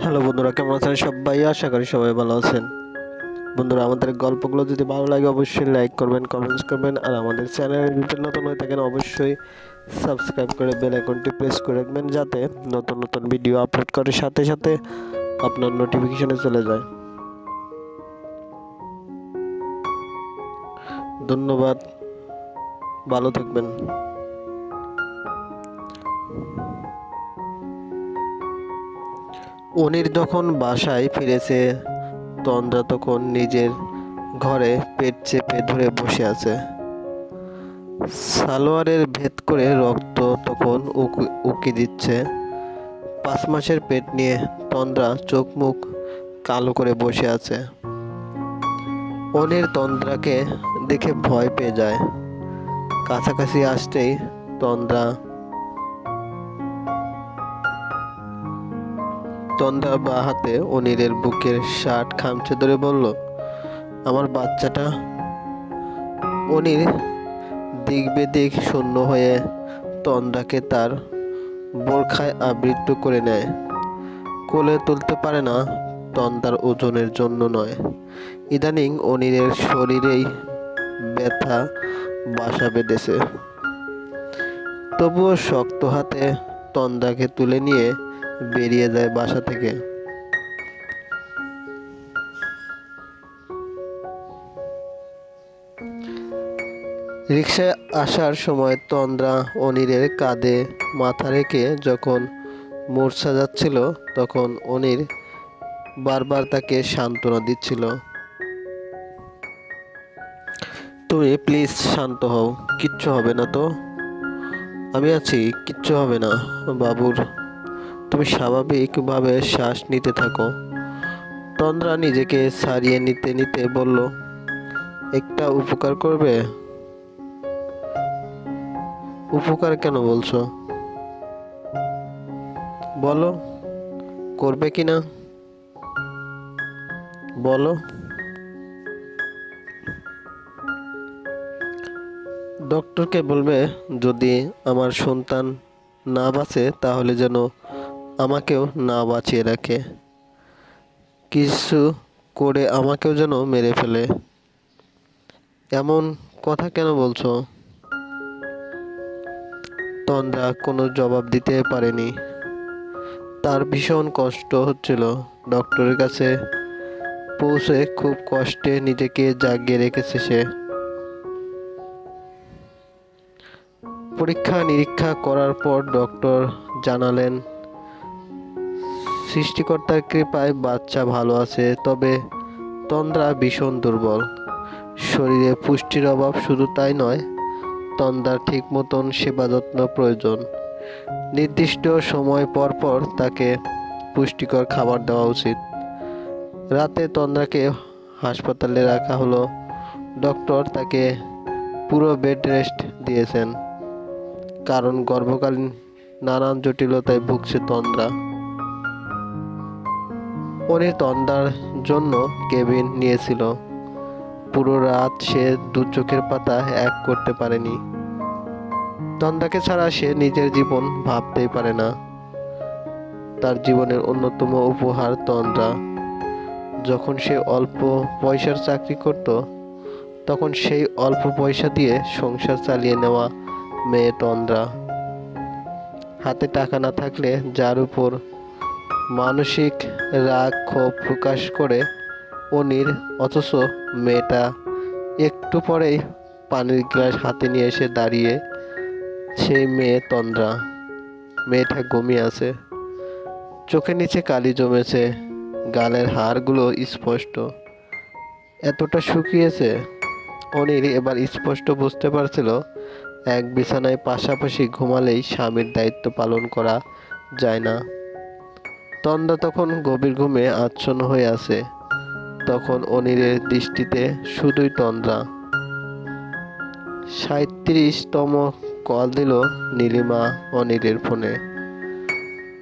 Hello বন্ধুরা, কেমন আছেন সবাই? আশা করি সবাই ভালো আছেন। বন্ধুরা, আমাদের গল্পগুলো যদি ভালো লাগে অবশ্যই লাইক করবেন কমেন্টস করবেন, আর আমাদের চ্যানেলে যদি নতুন হয়ে থাকেন অবশ্যই সাবস্ক্রাইব করে বেল আইকনটি প্রেস করে রাখবেন যাতে নতুন নতুন ভিডিও আপলোড করার সাথে সাথে আপনার নোটিফিকেশনে চলে যায়। ধন্যবাদ। ভালো থাকবেন। অনির যখন বাসায় ফিরেছে। তন্দ্রা তখন নিজের ঘরে পেট চেপে ধরে বসে আছে। সালোয়ারের ভেদ করে রক্ত তখন উকি দিচ্ছে। পাঁচ মাসের পেট নিয়ে তন্দ্রা চোখ মুখ কালো করে বসে আছে। অনির তন্দ্রাকে দেখে ভয় পেয়ে যায়। কাছাকাছি আসতেই তন্দ্রা তন্দ্রার বা হাতে অনিরের বুকের শার্ট খামচে ধরে বলল, আমার বাচ্চাটা? অনির দিক বেদিক শূন্য হয়ে তন্দ্রাকে তার বোরখায় আবৃত্ত করে নেয়। কোলে তুলতে পারে না তন্দ্রার ওজনের জন্য নয়। ইদানিং অনিরের শরীরেই ব্যথা বাসা বেঁধেছে। তবুও শক্ত হাতে তন্দ্রাকে তুলে নিয়ে বেরিয়ে যায় বাসা থেকে। রিক্সায় আসার সময় তন্দ্রা অনিরের কাঁধে মাথা রেখে যখন মূর্ছা যাচ্ছিল তখন অনির বারবার তাকে সান্ত্বনা দিচ্ছিল। তুমি প্লিজ শান্ত হও, কিচ্ছু হবে না তো? আমি আছি, কিচ্ছু হবে না, বাবুর। তুমি স্বাভাবিকভাবে শ্বাস নিতে থাকো। তন্দ্রা নিজেকে সারিয়ে নিতে নিতে বলল, একটা উপকার করবে? উপকার কেন বলছো? বলো, করবে কি না? বলো। ডক্টরকে বলবে, যদি আমার সন্তান না বাঁচে, তাহলে যেন আমাকেও না বাঁচিয়ে রাখে। কিছু করে আমাকেও যেন মেরে ফেলে। এমন কথা কেন বলছো? তন্দ্রা কোনো জবাব দিতে পারেনি। তার ভীষণ কষ্ট হচ্ছিল। ডক্টরের কাছে পৌঁছে খুব কষ্টে নিজেকে জাগিয়ে রেখেছে সে। পরীক্ষা নিরীক্ষা করার পর ডক্টর জানালেন সৃষ্টিকর্তার কৃপায় বাচ্চা ভালো আছে, তবে তন্দ্রা ভীষণ দুর্বল। শরীরে পুষ্টির অভাব শুধু তাই নয়, তন্দ্রার ঠিক মতন সেবা যত্ন প্রয়োজন। নির্দিষ্ট সময় পর পর তাকে পুষ্টিকর খাবার দেওয়া উচিত। রাতে তন্দ্রাকে হাসপাতালে রাখা হলো। ডক্টর তাকে পুরো বেড রেস্ট দিয়েছেন, কারণ গর্ভকালীন নানান জটিলতায় ভুগছে তন্দ্রা। উনি তন্দ্রার জন্য কেবিন নিয়েছিল। পুরো রাত সে দু চোখের পাতা এক করতে পারেনি। তন্দ্রাকে ছাড়া সে নিজের জীবন ভাবতেই পারে না। তার জীবনের অন্যতম উপহার তন্দ্রা। যখন সে অল্প পয়সার চাকরি করত, তখন সেই অল্প পয়সা দিয়ে সংসার চালিয়ে নেওয়া মেয়ে তন্দ্রা। হাতে টাকা না থাকলে যার উপর মানসিক রাগ, ক্ষোভ প্রকাশ করে অনির, অথচ মেয়েটা একটু পরেই পানির গ্লাস হাতে নিয়ে এসে দাঁড়িয়ে সেই মেয়ে তন্দ্রা। মেয়েটা ঘুমিয়ে আছে। চোখের নিচে কালি জমেছে। গালের হাড়গুলো স্পষ্ট। এতটা শুকিয়েছে, অনির এবার স্পষ্ট বুঝতে পারছিল, এক বিছানায় পাশাপাশি ঘুমালেই স্বামীর দায়িত্ব পালন করা যায় না। তন্দ্রা তখন গভীর ঘুমে আচ্ছন্ন হয়ে আছে। তখন অনিরের দৃষ্টিতে শুধুই তন্দ্রা। সাঁত্রিশতম কল দিল নীলিমা অনিরের ফোনে।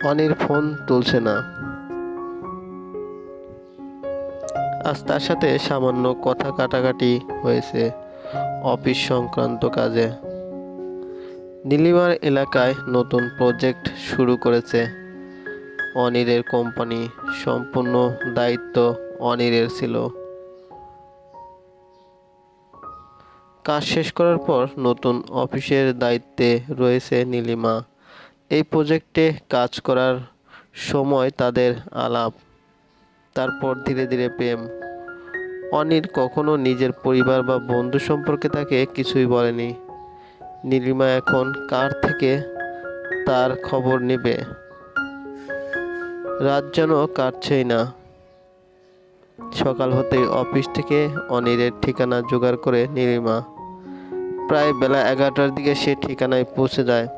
অনির ফোন তুলছে না। আজ তার সাথে সামান্য কথা কাটাকাটি হয়েছে অফিস সংক্রান্ত কাজে। নীলিমার এলাকায় নতুন প্রজেক্ট শুরু করেছে। অনিরের কোম্পানি সম্পূর্ণ দায়িত্ব অনিরের ছিল। কাজ শেষ করার পর নতুন অফিসের দায়িত্বে রয়েছে নীলিমা। এই প্রজেক্টে কাজ করার সময় তাদের আলাপ, তারপর ধীরে ধীরে প্রেম। অনির কখনো নিজের পরিবার বা বন্ধু সম্পর্কে তাকে কিছুই বলেনি। নীলিমা এখন কার থেকে তার খবর নেবে? রাত যেন কাটছেই না। সকাল হতেই অফিস থেকে অনিরের ঠিকানা জোগাড় করে নীলিমা। প্রায় বেলা এগারোটার দিকে সে ঠিকানায় পৌঁছে যায়।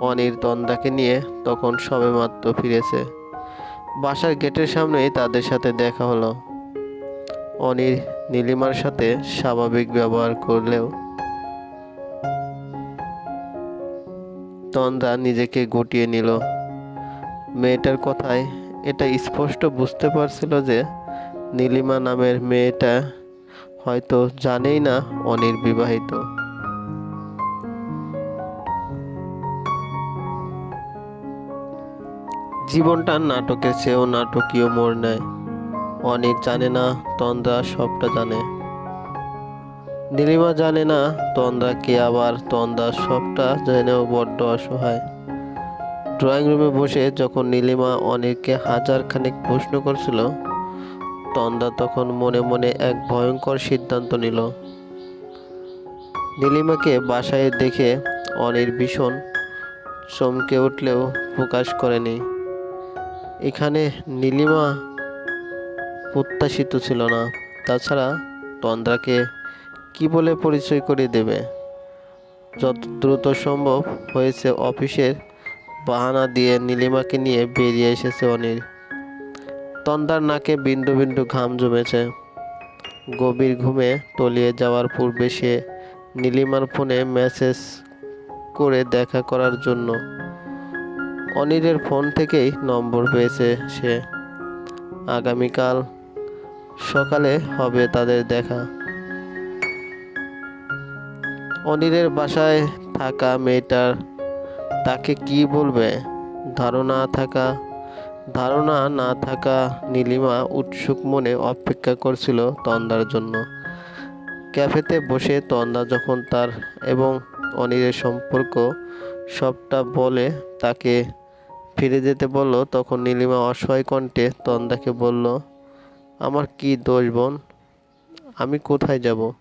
অনির তন্দাকে নিয়ে তখন সবেমাত্র ফিরেছে। বাসার গেটের সামনেই তাদের সাথে দেখা হলো। অনির নীলিমার সাথে স্বাভাবিক ব্যবহার করলেও তন্দা নিজেকে গুটিয়ে নিল। মেয়েটার কথায় এটা স্পষ্ট বুঝতে পারছিল যে নীলিমা নামের মেয়েটা হয়তো জানেই না অনির বিবাহিত জীবনটা নাটকের চেয়েও নাটকীয় মোড় নেয়। অনির জানে না, তন্দ্রা সবটা জানে। নীলিমা জানে না তন্দ্রা কে আবার তন্দ্রা সবটা জেনেও বড্ড অসহায়। ড্রয়িং রুমে বসে যখন নীলিমা অনিরকে হাজার খানিক প্রশ্ন করছিল, তন্দা তখন মনে মনে এক ভয়ঙ্কর সিদ্ধান্ত নিল। নীলিমাকে বাসায় দেখে অনির ভীষণ চমকে উঠলেও প্রকাশ করেনি। এখানে নীলিমা প্রত্যাশিত ছিল না। তাছাড়া তন্দ্রাকে কি বলে পরিচয় করে দেবে? যত দ্রুত সম্ভব হয়েছে অফিসের বাহানা দিয়ে নীলিমাকে নিয়ে বেরিয়ে এসেছে অনিল। তন্দার নাকে বিন্দু বিন্দু ঘাম জমেছে। গভীর ঘুমে তলিয়ে যাওয়ার পূর্বে সে নীলিমার ফোনে মেসেজ করে দেখা করার জন্য অনিলের ফোন থেকেই নম্বর পেয়েছে সে। আগামীকাল সকালে হবে তাদের দেখা। অনিলের বাসায় থাকা মেয়েটার তাকে কি বলবে? ধারণা থাকা, ধারণা না থাকা নীলিমা উৎসুক মনে অপেক্ষা করছিল তন্দার জন্য। ক্যাফেতে বসে তন্দা যখন তার এবং অনিলের সম্পর্ক সবটা বলে তাকে ফিরে যেতে বলল, তখন নীলিমা অসহায় কণ্ঠে তন্দাকে বলল, আমার কি দোষ বোন? আমি কোথায় যাব?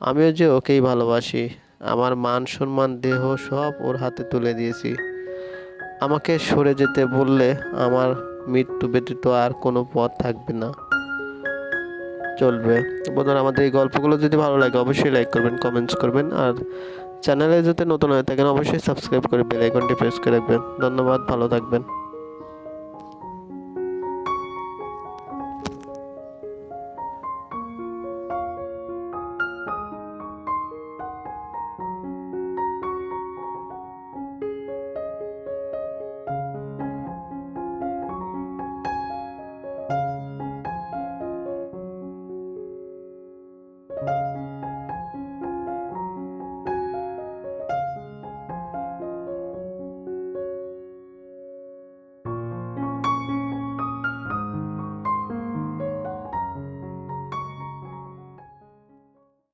আমিও যে ওকেই ভালোবাসি। আমার মান সম্মান, দেহ সব ওর হাতে তুলে দিয়েছি। আমাকে সরে যেতে বললে আমার মৃত্যু ব্যতীত আর কোনো পথ থাকবে না। চলবে। বন্ধুরা, আমাদের এই গল্পগুলো যদি ভালো লাগে, অবশ্যই লাইক করবেন কমেন্টস করবেন, আর চ্যানেলে যদি নতুন হয়ে থাকেন, অবশ্যই সাবস্ক্রাইব করে বেল আইকনটি প্রেস করে রাখবেন। ধন্যবাদ, ভালো থাকবেন।